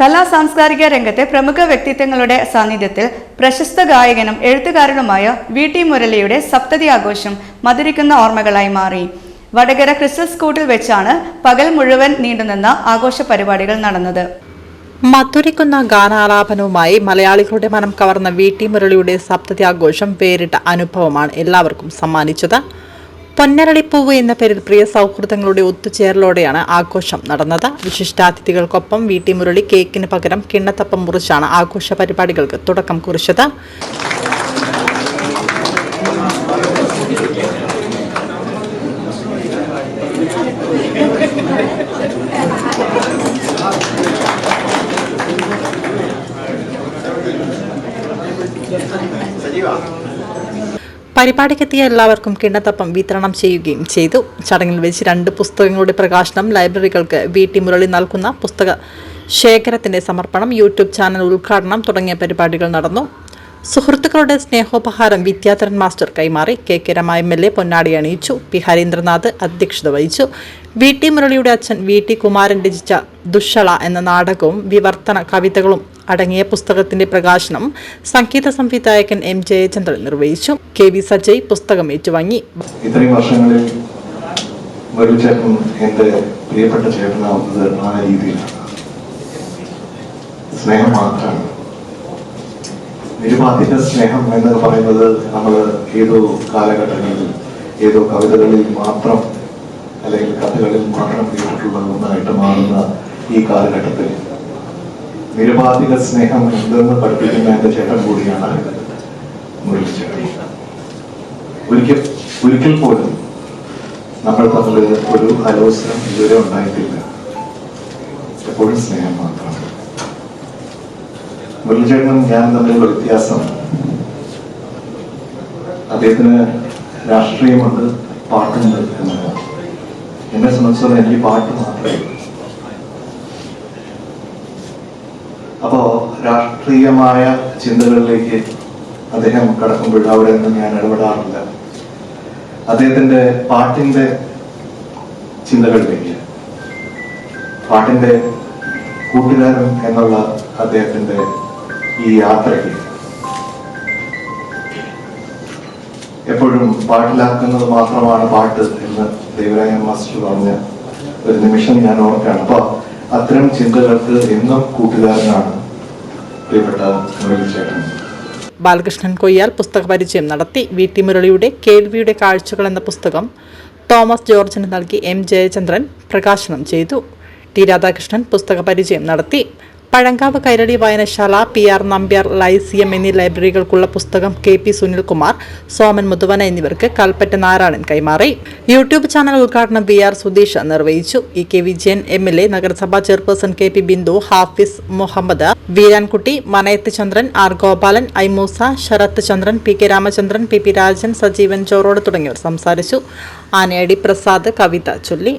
കലാ സാംസ്കാരിക രംഗത്തെ പ്രമുഖ വ്യക്തിത്വങ്ങളുടെ സാന്നിധ്യത്തിൽ പ്രശസ്ത ഗായകനും എഴുത്തുകാരനുമായ വി ടി മുരളിയുടെ സപ്തതി ആഘോഷം മധുരിക്കുന്ന ഓർമ്മകളായി മാറി. വടകര ക്രിസ്റ്റൽ സ്കൂട്ടിൽ വെച്ചാണ് പകൽ മുഴുവൻ നീണ്ടുനിന്ന ആഘോഷ പരിപാടികൾ നടന്നത്. മധുരിക്കുന്ന ഗാനാലാപനവുമായി മലയാളികളുടെ മനം കവർന്ന വി ടി മുരളിയുടെ സപ്തതി ആഘോഷം വേറിട്ട അനുഭവമാണ് എല്ലാവർക്കും സമ്മാനിച്ചത്. പൊന്നരളിപ്പൂവ് എന്ന പേരിൽ പ്രിയ സൗഹൃദങ്ങളുടെ ഒത്തുചേരലോടെയാണ് ആഘോഷം നടന്നത്. വിശിഷ്ടാതിഥികൾക്കൊപ്പം വീട്ടിമുരളി കേക്കിന് പകരം കിണ്ണത്തപ്പം മുറിച്ചാണ് ആഘോഷ പരിപാടികൾക്ക് തുടക്കം കുറിച്ചത്. പരിപാടിക്കെത്തിയ എല്ലാവർക്കും കിണ്ണത്തപ്പം വിതരണം ചെയ്യുകയും ചെയ്തു. ചടങ്ങിൽ വെച്ച് രണ്ട് പുസ്തകങ്ങളുടെ പ്രകാശനം ലൈബ്രറികൾക്ക് വി ടി മുരളി നൽകുന്ന പുസ്തക ശേഖരത്തിന്റെ സമർപ്പണം യൂട്യൂബ് ചാനൽ ഉദ്ഘാടനം തുടങ്ങിയ പരിപാടികൾ നടന്നു. സുഹൃത്തുക്കളുടെ സ്നേഹോപഹാരം വിദ്യാധരൻ മാസ്റ്റർ കൈമാറി K K Rama M L A പൊന്നാടി അണിയിച്ചു. പി ഹരീന്ദ്രനാഥ് അധ്യക്ഷത വഹിച്ചു. വി ടി മുരളിയുടെ അച്ഛൻ വി ടി കുമാരൻ രചിച്ച ദുഷള എന്ന നാടകവും വിവർത്തന കവിതകളും അടങ്ങിയ പുസ്തകത്തിന്റെ പ്രകാശനം സംഗീത സംവിധായകൻ എം ജയചന്ദ്രൻ നിർവഹിച്ചു. കെ വി സജയ് പുസ്തകം ഏറ്റുവാങ്ങി. ഇത്രയും വർഷങ്ങളിൽ മുരളിച്ചേട്ടൻ എന്റെ പ്രിയപ്പെട്ട ചേട്ടനാവുന്നത് ആ രീതിയിലാണ് സ്നേഹം മാത്രമാണ്. നിരുപാധിക സ്നേഹം എന്ന് പറയുന്നത് നമ്മൾ ഏതോ കാലഘട്ടങ്ങളിൽ ഏതോ കവിതകളിൽ മാത്രം അല്ലെങ്കിൽ കഥകളിൽ മാത്രം കേട്ടിട്ടുള്ള ഒന്നായിട്ട് മാറുന്ന ഈ കാലഘട്ടത്തിൽ നിരുപാധിക സ്നേഹം എന്തെന്ന് പഠിപ്പിക്കുന്ന എന്റെ ചേട്ടൻ കൂടിയാണ് മുരളിച്ചേട്ടൻ ഒരിക്കൽ ഒരിക്കൽ പോലും നമ്മൾ തമ്മിൽ ഒരു അലോസനം ഇതുവരെ ഉണ്ടായിട്ടില്ല. എപ്പോഴും സ്നേഹം മാത്രമാണ്. മുരളിച്ചേട്ടനും ഞാൻ തമ്മിലുള്ള വ്യത്യാസം അദ്ദേഹത്തിന് രാഷ്ട്രീയമുണ്ട് പാട്ടുണ്ട് എന്നതാണ്. എന്നെ സംബന്ധിച്ചിടത്തോളം എനിക്ക് പാട്ട് മാത്രമേ ഉള്ളൂ അപ്പോ രാഷ്ട്രീയമായ ചിന്തകളിലേക്ക് അദ്ദേഹം കടക്കുമ്പോൾ അവിടെ നിന്ന് ഞാൻ ഇടപെടാറില്ല. അദ്ദേഹത്തിന്റെ പാട്ടിന്റെ ചിന്തകളിലേക്ക്. പാട്ടിന്റെ കൂട്ടുകാരൻ എന്നുള്ള അദ്ദേഹത്തിന്റെ ഈ യാത്രയ്ക്ക്. എപ്പോഴും പാട്ടിലാക്കുന്നത് മാത്രമാണ് പാട്ട് എന്ന് ദേവരായ മാസ്റ്റർ പറഞ്ഞ ഒരു നിമിഷം ഞാൻ ഓർക്കുകയാണ്. അപ്പൊ അത്തരം ചിന്തകൾക്ക് എന്നും കൂട്ടുകാരനാണ് പ്രിയപ്പെട്ട മുരളിച്ചേട്ടൻ ബാലകൃഷ്ണൻ കൊയ്യാൽ പുസ്തക പരിചയം നടത്തി വി ടി മുരളിയുടെ കേൾവിയുടെ കാഴ്ചകൾ എന്ന പുസ്തകം തോമസ് ജോർജിന് നൽകി എം ജയചന്ദ്രൻ പ്രകാശനം ചെയ്തു. ടി രാധാകൃഷ്ണൻ പുസ്തക പരിചയം നടത്തി. പഴങ്കാവ് കൈരടി വായനശാല പി ആർ നമ്പ്യാർ ലൈസിയം എന്നീ ലൈബ്രറികൾക്കുള്ള പുസ്തകം കെ പി സുനിൽകുമാർ സോമൻ മുതുവന എന്നിവർക്ക് കൽപ്പറ്റ നാരായണൻ കൈമാറി. യൂട്യൂബ് ചാനൽ ഉദ്ഘാടനം വി ആർ സുധീഷ് നിർവഹിച്ചു. E K Vijayan M L A നഗരസഭാ chairperson K P Bindu Hafiz Muhammad Veerankutty Manayath Chandran R Gopalan I Moosa Sarath Chandran P K Ramachandran P P Rajan Sajeevan Chorode തുടങ്ങിയവർ സംസാരിച്ചു. ആനയടി പ്രസാദ് കവിത ചൊല്ലി.